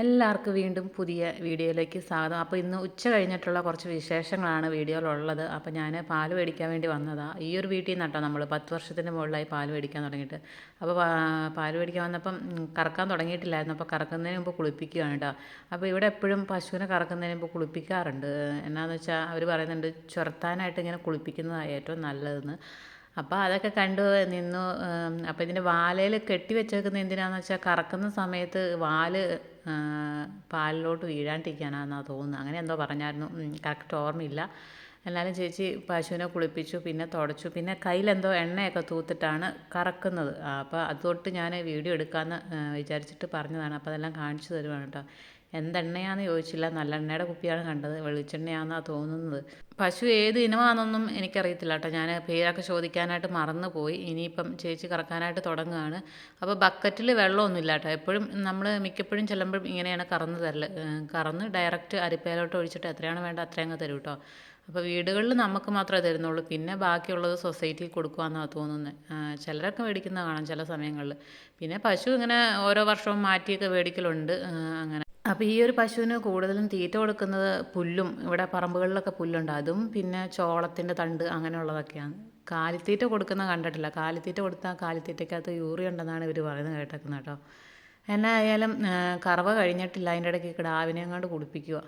എല്ലാവർക്കും വീണ്ടും പുതിയ വീഡിയോയിലേക്ക് സ്വാഗതം. അപ്പോൾ ഇന്ന് ഉച്ച കഴിഞ്ഞിട്ടുള്ള കുറച്ച് വിശേഷങ്ങളാണ് വീഡിയോയിലുള്ളത്. അപ്പോൾ ഞാൻ പാൽ മേടിക്കാൻ വേണ്ടി വന്നതാണ് ഈ ഒരു വീട്ടിൽ നിന്നാട്ടോ നമ്മൾ പത്ത് വർഷത്തിന് മുകളിലായി പാൽ മേടിക്കാൻ തുടങ്ങിയിട്ട്. അപ്പോൾ പാൽ മേടിക്കാൻ വന്നപ്പം കറക്കാൻ തുടങ്ങിയിട്ടില്ലായിരുന്നു. അപ്പോൾ കറക്കുന്നതിന് മുമ്പ് കുളിപ്പിക്കുകയാണ് കേട്ടോ. അപ്പോൾ ഇവിടെ എപ്പോഴും പശുവിനെ കറക്കുന്നതിന് മുമ്പ് കുളിപ്പിക്കാറുണ്ട്. എന്നാന്ന് വെച്ചാൽ അവർ പറയുന്നുണ്ട് ചുരത്താനായിട്ട് ഇങ്ങനെ കുളിപ്പിക്കുന്നതാണ് ഏറ്റവും നല്ലതെന്ന്. അപ്പോൾ അതൊക്കെ കണ്ടു നിന്നു. അപ്പോൾ ഇതിന്റെ വാലയിൽ കെട്ടി വെച്ചേക്കുന്നത് എന്തിനാണെന്ന് വെച്ചാൽ കറക്കുന്ന സമയത്ത് വാൽ പാലിലോട്ട് വീഴാണ്ടിരിക്കാനാണെന്നാണ് തോന്നുന്നത് അങ്ങനെ എന്തോ പറഞ്ഞായിരുന്നു. കറക്റ്റ് ഓർമ്മയില്ല. എന്നാലും ചേച്ചി പശുവിനെ കുളിപ്പിച്ചു പിന്നെ തുടച്ചു. പിന്നെ കയ്യിലെന്തോ എണ്ണയൊക്കെ തൂത്തിട്ടാണ് കറക്കുന്നത്. അപ്പോൾ അതുതൊട്ട് ഞാൻ വീഡിയോ എടുക്കാമെന്ന് വിചാരിച്ചിട്ട് പറഞ്ഞതാണ്. അപ്പോൾ അതെല്ലാം കാണിച്ചു തരുവാണ് കേട്ടോ എന്തെണ്ണയാണെന്ന് ചോദിച്ചില്ല. നല്ല എണ്ണയുടെ കുപ്പിയാണ് കണ്ടത്. വെളിച്ചെണ്ണയാണെന്നാണ് തോന്നുന്നത്. പശു ഏത് ഇനമാണെന്നൊന്നും എനിക്കറിയത്തില്ല കേട്ടോ. ഞാൻ പേരൊക്കെ ചോദിക്കാനായിട്ട് മറന്നു പോയി ഇനിയിപ്പം ചേച്ചി കറക്കാനായിട്ട് തുടങ്ങുകയാണ്. അപ്പോൾ ബക്കറ്റിൽ വെള്ളമൊന്നുമില്ല കേട്ടോ. എപ്പോഴും നമ്മൾ മിക്കപ്പോഴും ചെല്ലുമ്പോഴും ഇങ്ങനെയാണ് കറന്ന് തരൽ. കറന്ന് ഡയറക്റ്റ് അരിപ്പയിലോട്ട് ഒഴിച്ചിട്ട് എത്രയാണ് വേണ്ട അത്രയും അങ്ങ് തരും കേട്ടോ. അപ്പോൾ വീടുകളിൽ നമുക്ക് മാത്രമേ തരുന്നുള്ളൂ. പിന്നെ ബാക്കിയുള്ളത് സൊസൈറ്റിയിൽ കൊടുക്കുകയെന്നാണ് തോന്നുന്നത് ചിലരൊക്കെ മേടിക്കുന്ന കാണാം ചില സമയങ്ങളിൽ പിന്നെ പശു ഇങ്ങനെ ഓരോ വർഷവും മാറ്റിയൊക്കെ മേടിക്കലുണ്ട്. അങ്ങനെ. അപ്പോൾ ഈ ഒരു പശുവിന് കൂടുതലും തീറ്റ കൊടുക്കുന്നത് പുല്ലും ഇവിടെ പറമ്പുകളിലൊക്കെ പുല്ലുണ്ട്. അതും പിന്നെ ചോളത്തിന്റെ തണ്ട് അങ്ങനെയുള്ളതൊക്കെയാണ്. കാലിത്തീറ്റ കൊടുക്കുന്ന കണ്ടിട്ടില്ല. കാലിത്തീറ്റ കൊടുത്താൽ കാലിത്തീറ്റയ്ക്കകത്ത് യൂറിയ ഉണ്ടെന്നാണ് ഇവർ പറയുന്നത് കേട്ടേക്കുന്നത് കേട്ടോ. എന്നായാലും കറവ കഴിഞ്ഞിട്ടില്ല. അതിന്റെ ഇടയ്ക്ക് കിടാവിനെ കൊണ്ട് കുളിപ്പിക്കുക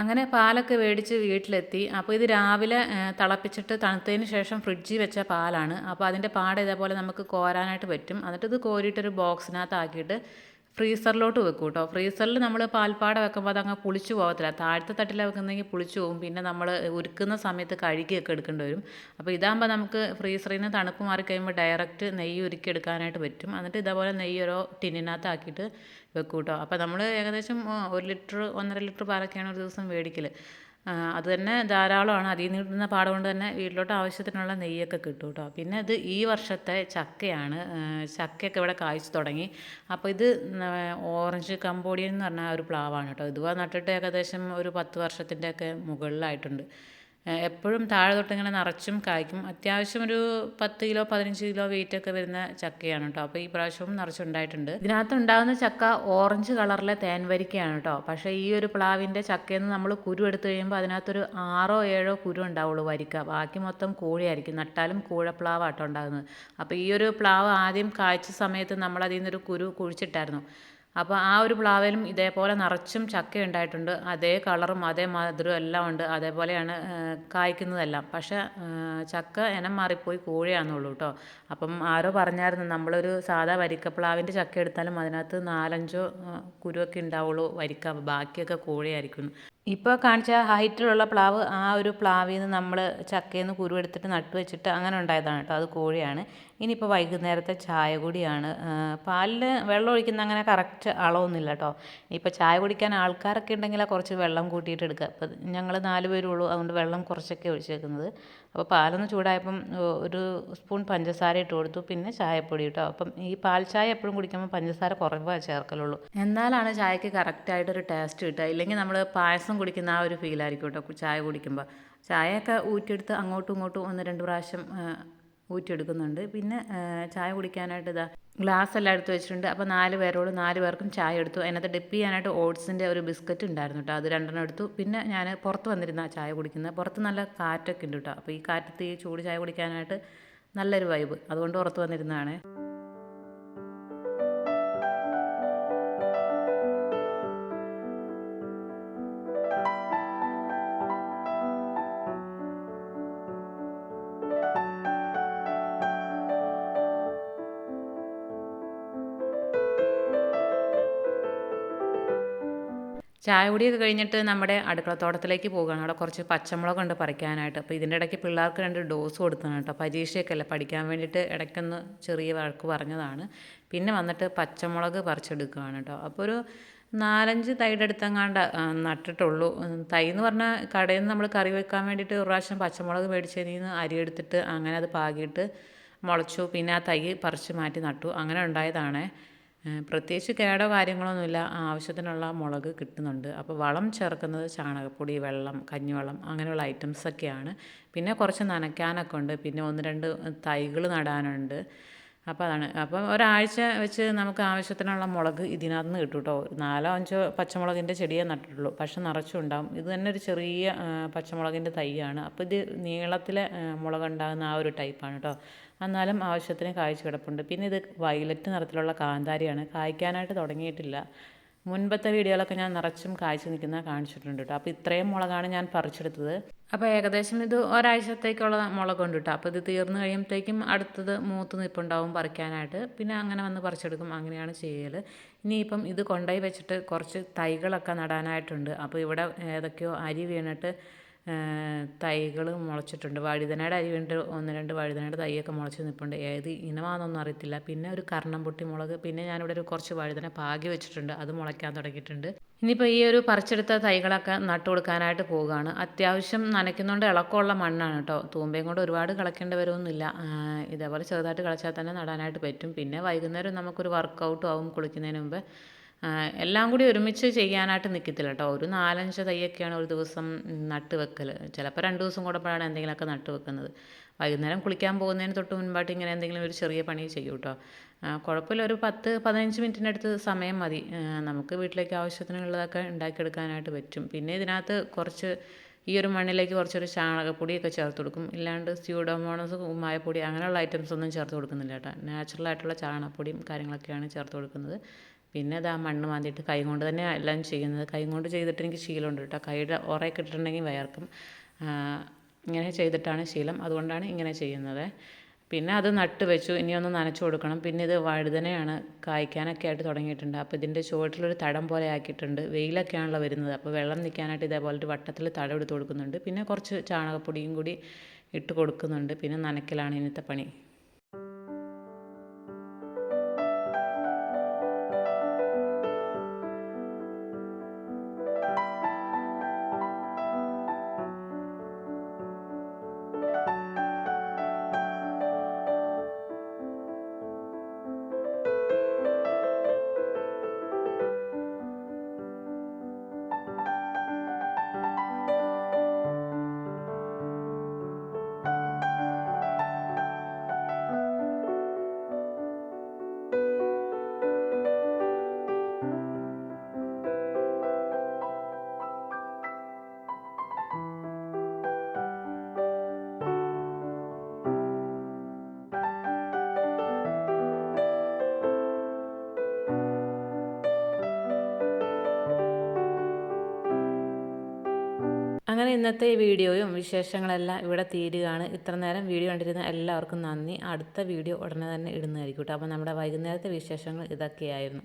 അങ്ങനെ പാലൊക്കെ മേടിച്ച് വീട്ടിലെത്തി. അപ്പോൾ ഇത് രാവിലെ തിളപ്പിച്ചിട്ട് തണുത്തതിന് ശേഷം ഫ്രിഡ്ജിൽ വെച്ച പാലാണ്. അപ്പോൾ അതിന്റെ പാട് ഇതേപോലെ നമുക്ക് കോരാനായിട്ട് പറ്റും. എന്നിട്ട് ഇത് കോരിയിട്ടൊരു ബോക്സിനകത്ത് ആക്കിയിട്ട് ഫ്രീസറിലോട്ട് വെക്കും കേട്ടോ. ഫ്രീസറിൽ നമ്മൾ പാൽപ്പാട വെക്കുമ്പോൾ അതങ്ങ് പുളിച്ചു പോകത്തില്ല താഴത്തെ തട്ടിലാണ് വെക്കുന്നെങ്കിൽ പുളിച്ചു പോകും പിന്നെ നമ്മൾ ഉരുക്കുന്ന സമയത്ത് കഴുകിയൊക്കെ എടുക്കേണ്ടി വരും. അപ്പോൾ ഇതാകുമ്പോൾ നമുക്ക് ഫ്രീസറിൽ നിന്ന് തണുപ്പ് മാറി കഴിയുമ്പോൾ ഡയറക്റ്റ് നെയ്യ് ഉരുക്കി എടുക്കാനായിട്ട് പറ്റും. എന്നിട്ട് ഇതേപോലെ നെയ്യ് ഓരോ ടിന്നിനകത്ത് ആക്കിയിട്ട് വെക്കും കേട്ടോ. അപ്പോൾ നമ്മൾ ഏകദേശം ഒരു ലിറ്റർ ഒന്നര ലിറ്റർ പാലൊക്കെയാണ് ഒരു ദിവസം മേടിക്കൽ അത് തന്നെ ധാരാളമാണ്. അതിൽ നിന്ന് കിട്ടുന്ന പാട കൊണ്ട് തന്നെ വീട്ടിലോട്ട് ആവശ്യത്തിനുള്ള നെയ്യൊക്കെ കിട്ടും കേട്ടോ. പിന്നെ ഇത് ഈ വർഷത്തെ ചക്കയാണ്. ചക്കയൊക്കെ ഇവിടെ കായ്ച്ചു തുടങ്ങി. അപ്പോൾ ഇത് ഓറഞ്ച് കമ്പോഡിയൻ എന്ന് പറഞ്ഞ ഒരു പ്ലാവാണ് കേട്ടോ. ഇതുപോലെ നട്ടിട്ട് ഏകദേശം ഒരു പത്ത് വർഷത്തിന്റെയൊക്കെ മുകളിലായിട്ടുണ്ട്. എപ്പോഴും താഴെ തൊട്ടിങ്ങനെ നിറച്ചും കായ്ക്കും. അത്യാവശ്യം ഒരു പത്ത് കിലോ പതിനഞ്ച് കിലോ വെയിറ്റ് ഒക്കെ വരുന്ന ചക്കയാണ് കേട്ടോ അപ്പോൾ ഈ പ്രാവശ്യവും നിറച്ചുണ്ടായിട്ടുണ്ട്. ഇതിനകത്ത് ഉണ്ടാകുന്ന ചക്ക ഓറഞ്ച് കളറിലെ തേൻവരിക്കയാണ് കേട്ടോ പക്ഷേ ഈ ഒരു പ്ലാവിന്റെ ചക്കയിൽ നിന്ന് നമ്മൾ കുരു എടുത്തു കഴിയുമ്പോൾ അതിനകത്തൊരു ആറോ ഏഴോ കുരു ഉണ്ടാവുള്ളൂ വരിക്ക. ബാക്കി മൊത്തം കൂഴയായിരിക്കും. നട്ടാലും കൂഴപ്ലാവാട്ടോ ഉണ്ടാകുന്നത്. അപ്പോൾ ഈ ഒരു പ്ലാവ് ആദ്യം കായ്ച്ച സമയത്ത് നമ്മൾ നിന്നൊരു കുരു കുഴിച്ചിട്ടായിരുന്നു. അപ്പോൾ ആ ഒരു പ്ലാവിലും ഇതേപോലെ നിറച്ചും ചക്ക ഉണ്ടായിട്ടുണ്ട്. അതേ കളറും അതേ മധുരവും എല്ലാം ഉണ്ട്. അതേപോലെയാണ് കായ്ക്കുന്നതെല്ലാം. പക്ഷേ ചക്ക ഇനം മാറിപ്പോയി കോഴിയാണെന്നുള്ളൂ കേട്ടോ അപ്പം ആരോ പറഞ്ഞായിരുന്നു നമ്മളൊരു സാധാ വരിക്കപ്ലാവിന്റെ ചക്ക എടുത്താലും അതിനകത്ത് നാലഞ്ചോ കുരുവൊക്കെ ഉണ്ടാവുള്ളൂ വരിക്ക. ബാക്കിയൊക്കെ കൂഴയായിരിക്കും. ഇപ്പോൾ കാണിച്ച ഹൈറ്റിലുള്ള പ്ലാവ് ആ ഒരു പ്ലാവിൽ നിന്ന് നമ്മൾ ചക്കയിൽ നിന്ന് കുരുവെടുത്തിട്ട് നട്ടു വെച്ചിട്ട് അങ്ങനെ ഉണ്ടായതാണ് കേട്ടോ. അത് കോഴിയാണ്. ഇനിയിപ്പോൾ വൈകുന്നേരത്തെ ചായ കൂടിയാണ്. പാലിൽ വെള്ളം ഒഴിക്കുന്ന അങ്ങനെ കറക്റ്റ് അളവൊന്നുമില്ല കേട്ടോ. ഇപ്പോൾ ചായ കുടിക്കാൻ ആൾക്കാരൊക്കെ ഉണ്ടെങ്കിൽ കുറച്ച് വെള്ളം കൂട്ടിയിട്ട് എടുക്കുക. അപ്പോൾ ഞങ്ങൾ നാല് പേരുള്ളൂ അതുകൊണ്ട് വെള്ളം കുറച്ചൊക്കെ ഒഴിച്ചേക്കുന്നത് അപ്പോൾ പാലൊന്ന് ചൂടായപ്പം ഒരു സ്പൂൺ പഞ്ചസാര ഇട്ട് കൊടുത്തു. പിന്നെ ചായപ്പൊടി ഇട്ടു. അപ്പം ഈ പാൽ ചായ എപ്പോഴും കുടിക്കുമ്പോൾ പഞ്ചസാര കുറവാ ചേർക്കലുള്ളൂ. എന്നാലാണ് ചായക്ക് കറക്റ്റായിട്ടൊരു ടേസ്റ്റ് കിട്ടുക. ഇല്ലെങ്കിൽ നമ്മൾ പായസം കുടിക്കുന്ന ആ ഒരു ഫീലായിരിക്കും കേട്ടോ ചായ കുടിക്കുമ്പോൾ. ചായയൊക്കെ ഊറ്റിയെടുത്ത് അങ്ങോട്ടും ഇങ്ങോട്ടും ഒന്ന് രണ്ട് പ്രാവശ്യം ഊറ്റിയെടുക്കുന്നുണ്ട്. പിന്നെ ചായ കുടിക്കാനായിട്ട് ഇതാ ഗ്ലാസ് എല്ലാം എടുത്ത് വെച്ചിട്ടുണ്ട്. അപ്പോൾ നാല് പേരോട് നാല് പേർക്കും ചായ എടുത്തു. അതിനകത്ത് ഡിപ്പ് ചെയ്യാനായിട്ട് ഓട്സിന്റെ ഒരു ബിസ്ക്കറ്റ് ഉണ്ടായിരുന്നു കേട്ടോ അത് രണ്ടെണ്ണം എടുത്തു. പിന്നെ ഞാൻ പുറത്ത് വന്നിരുന്ന ചായ കുടിക്കുന്നത്. പുറത്ത് നല്ല കാറ്റൊക്കെ ഉണ്ട് കേട്ടോ അപ്പോൾ ഈ കാറ്റത്ത് ഈ ചൂട് ചായ കുടിക്കാനായിട്ട് നല്ലൊരു വൈബ് അതുകൊണ്ട് പുറത്ത് വന്നിരുന്നതാണ്. ചായ കുടിയൊക്കെ കഴിഞ്ഞിട്ട് നമ്മുടെ അടുക്കളത്തോട്ടത്തിലേക്ക് പോകുകയാണ് അവിടെ കുറച്ച് പച്ചമുളകുണ്ട് പറിക്കാനായിട്ട്. അപ്പോൾ ഇതിന്റെ ഇടയ്ക്ക് പിള്ളേർക്ക് രണ്ട് ഡോസ് കൊടുത്തതാണ് കേട്ടോ. പരീക്ഷയൊക്കെ അല്ലേ? പഠിക്കാൻ വേണ്ടിയിട്ട് ഇടയ്ക്കൊന്ന് ചെറിയ വഴക്ക് പറഞ്ഞതാണ്. പിന്നെ വന്നിട്ട് പച്ചമുളക് പറിച്ചെടുക്കുകയാണ് കേട്ടോ. അപ്പോൾ ഒരു നാലഞ്ച് തൈയുടെ അടുത്തെങ്ങാണ്ട് നട്ടിട്ടുള്ളൂ. തൈ എന്ന് പറഞ്ഞാൽ കടയിൽ നിന്ന് നമ്മൾ കറി വെക്കാൻ വേണ്ടിയിട്ട് ഒരു പ്രാവശ്യം പച്ചമുളക് മേടിച്ചതിൽ നിന്ന് അരി എടുത്തിട്ട് അങ്ങനെ അത് പാകിയിട്ട് മുളച്ചു. പിന്നെ ആ തൈ പറിച്ച് മാറ്റി നട്ടു. അങ്ങനെ ഉണ്ടായതാണേ. പ്രത്യേകിച്ച് കേടോ കാര്യങ്ങളൊന്നുമില്ല. ആവശ്യത്തിനുള്ള മുളക് കിട്ടുന്നുണ്ട്. അപ്പോൾ വളം ചേർക്കുന്നത് ചാണകപ്പൊടി വെള്ളം കഞ്ഞിവെള്ളം അങ്ങനെയുള്ള ഐറ്റംസൊക്കെയാണ് പിന്നെ കുറച്ച് നനയ്ക്കാനൊക്കെ ഉണ്ട്. പിന്നെ ഒന്ന് രണ്ട് തൈകൾ നടാനുണ്ട്. അപ്പോൾ അതാണ്. അപ്പം ഒരാഴ്ച വെച്ച് നമുക്ക് ആവശ്യത്തിനുള്ള മുളക് ഇതിനകത്ത് നിന്ന് കിട്ടും കേട്ടോ നാലോ അഞ്ചോ പച്ചമുളകിന്റെ ചെടിയേ നട്ടിട്ടുള്ളൂ. പക്ഷെ നിറച്ചുണ്ടാവും. ഇത് തന്നെ ഒരു ചെറിയ പച്ചമുളകിന്റെ തൈയാണ്. അപ്പോൾ ഇത് നീളത്തിലെ മുളക് മുളകുണ്ടാകുന്ന ആ ഒരു ടൈപ്പാണ് കേട്ടോ എന്നാലും ആവശ്യത്തിന് കായ്ച്ചു കിടപ്പുണ്ട്. പിന്നെ ഇത് വയലറ്റ് നിറത്തിലുള്ള കാന്താരിയാണ്. കായ്ക്കാനായിട്ട് തുടങ്ങിയിട്ടില്ല. മുൻപത്തെ വീഡിയോയിലൊക്കെ ഞാൻ നിറച്ചും കാഴ്ച നിൽക്കുന്ന കാണിച്ചിട്ടുണ്ട് കേട്ടോ അപ്പോൾ ഇത്രയും മുളകാണ് ഞാൻ പറിച്ചെടുത്തത്. അപ്പോൾ ഏകദേശം ഇത് ഒരാഴ്ചത്തേക്കുള്ള മുളകുണ്ട് കേട്ടോ അപ്പോൾ ഇത് തീർന്നു കഴിയുമ്പോഴത്തേക്കും അടുത്തത് മൂത്ത് നിൽപ്പുണ്ടാവും പറിക്കാനായിട്ട്. പിന്നെ അങ്ങനെ വന്ന് പറിച്ചെടുക്കും. അങ്ങനെയാണ് ചെയ്യൽ ഇനിയിപ്പം ഇത് കൊണ്ടുപോയി വെച്ചിട്ട് കുറച്ച് തൈകളൊക്കെ നടാനായിട്ടുണ്ട്. അപ്പോൾ ഇവിടെ ഏതൊക്കെയോ അരി വീണിട്ട് തൈകൾ മുളച്ചിട്ടുണ്ട്. വഴുതനയുടെ അരി വേണ്ട ഒന്ന് രണ്ട് വഴുതനയുടെ തൈയൊക്കെ മുളച്ച് നിൽപ്പുണ്ട് ഏത് ഇനമാണെന്നൊന്നും അറിയത്തില്ല. പിന്നെ ഒരു കർണം പൊട്ടി മുളക്. പിന്നെ ഞാനിവിടെ ഒരു കുറച്ച് വഴുതന പാകി വെച്ചിട്ടുണ്ട്. അത് മുളയ്ക്കാൻ തുടങ്ങിയിട്ടുണ്ട്. ഇനിയിപ്പോൾ ഈ ഒരു പറിച്ചെടുത്ത തൈകളൊക്കെ നട്ടു കൊടുക്കാനായിട്ട് പോവുകയാണ്. അത്യാവശ്യം നനയ്ക്കുന്നതുകൊണ്ട് ഇളക്കമുള്ള മണ്ണാണ് കേട്ടോ. തൂമ്പയും കൊണ്ട് ഒരുപാട് കളയ്ക്കേണ്ടി വരുമൊന്നുമില്ല ഇതേപോലെ ചെറുതായിട്ട് കളച്ചാൽ തന്നെ നടാനായിട്ട് പറ്റും. പിന്നെ വൈകുന്നേരം നമുക്കൊരു വർക്കൗട്ടും ആവും കുളിക്കുന്നതിന് മുമ്പ്. എല്ലാം കൂടി ഒരുമിച്ച് ചെയ്യാനായിട്ട് നിൽക്കത്തില്ല കേട്ടോ ഒരു നാലഞ്ച് തൈയൊക്കെയാണ് ഒരു ദിവസം നട്ട് വെക്കൽ ചിലപ്പോൾ രണ്ട് ദിവസം കൂടുമ്പോഴാണ് എന്തെങ്കിലുമൊക്കെ നട്ട് വെക്കുന്നത്. വൈകുന്നേരം കുളിക്കാൻ പോകുന്നതിന് തൊട്ട് മുൻപായിട്ട് ഇങ്ങനെ എന്തെങ്കിലും ഒരു ചെറിയ പണി ചെയ്യും കേട്ടോ കുഴപ്പമില്ല. ഒരു പത്ത് പതിനഞ്ച് മിനിറ്റിനടുത്ത് സമയം മതി. നമുക്ക് വീട്ടിലേക്ക് ആവശ്യത്തിനുള്ളതൊക്കെ ഉണ്ടാക്കിയെടുക്കാനായിട്ട് പറ്റും. പിന്നെ ഇതിനകത്ത് കുറച്ച് ഈ ഒരു മണ്ണിലേക്ക് കുറച്ചൊരു ചാണകപ്പൊടിയൊക്കെ ചേർത്ത് കൊടുക്കും. ഇല്ലാണ്ട് സ്യൂഡോമോണസ് കുമ്മായപ്പൊടി അങ്ങനെയുള്ള ഐറ്റംസ് ഒന്നും ചേർത്ത് കൊടുക്കുന്നില്ല കേട്ടോ നാച്ചുറൽ ആയിട്ടുള്ള ചാണകപ്പൊടിയും കാര്യങ്ങളൊക്കെയാണ് ചേർത്ത് കൊടുക്കുന്നത്. പിന്നെ അത് ആ മണ്ണ് മാന്തിയിട്ട് കൈ കൊണ്ട് തന്നെ എല്ലാം ചെയ്യുന്നത്. കൈ കൊണ്ട് ചെയ്തിട്ട് എനിക്ക് ശീലമുണ്ട് കേട്ടോ. കൈയുടെ ഉറയൊക്കെ ഇട്ടിട്ടുണ്ടെങ്കിൽ വയർക്കും ഇങ്ങനെ ചെയ്തിട്ടാണ് ശീലം. അതുകൊണ്ടാണ് ഇങ്ങനെ ചെയ്യുന്നത്. പിന്നെ അത് നട്ട് വെച്ചു. ഇനി ഒന്ന് നനച്ചു കൊടുക്കണം. പിന്നെ ഇത് വഴുതനയാണ് കായ്ക്കാനൊക്കെ ആയിട്ട് തുടങ്ങിയിട്ടുണ്ട്. അപ്പോൾ ഇതിന്റെ ചുവട്ടിലൊരു തടം പോലെ ആക്കിയിട്ടുണ്ട്. വെയിലൊക്കെയാണല്ലോ വരുന്നത്. അപ്പോൾ വെള്ളം നിൽക്കാനായിട്ട് ഇതേപോലെ ഒരു വട്ടത്തിൽ തടം എടുത്ത് കൊടുക്കുന്നുണ്ട്. പിന്നെ കുറച്ച് ചാണകപ്പൊടിയും കൂടി ഇട്ട് കൊടുക്കുന്നുണ്ട്. പിന്നെ നനയ്ക്കലാണ് ഇന്നത്തെ പണി. അങ്ങനെ ഇന്നത്തെ ഈ വീഡിയോയും വിശേഷങ്ങളെല്ലാം ഇവിടെ തീരുകയാണ്. ഇത്ര നേരം വീഡിയോ കണ്ടിരുന്ന എല്ലാവർക്കും നന്ദി. അടുത്ത വീഡിയോ ഉടനെ തന്നെ ഇടുന്നതായിരിക്കും കേട്ടോ. അപ്പോൾ നമ്മുടെ വൈകുന്നേരത്തെ വിശേഷങ്ങൾ ഇതൊക്കെയായിരുന്നു.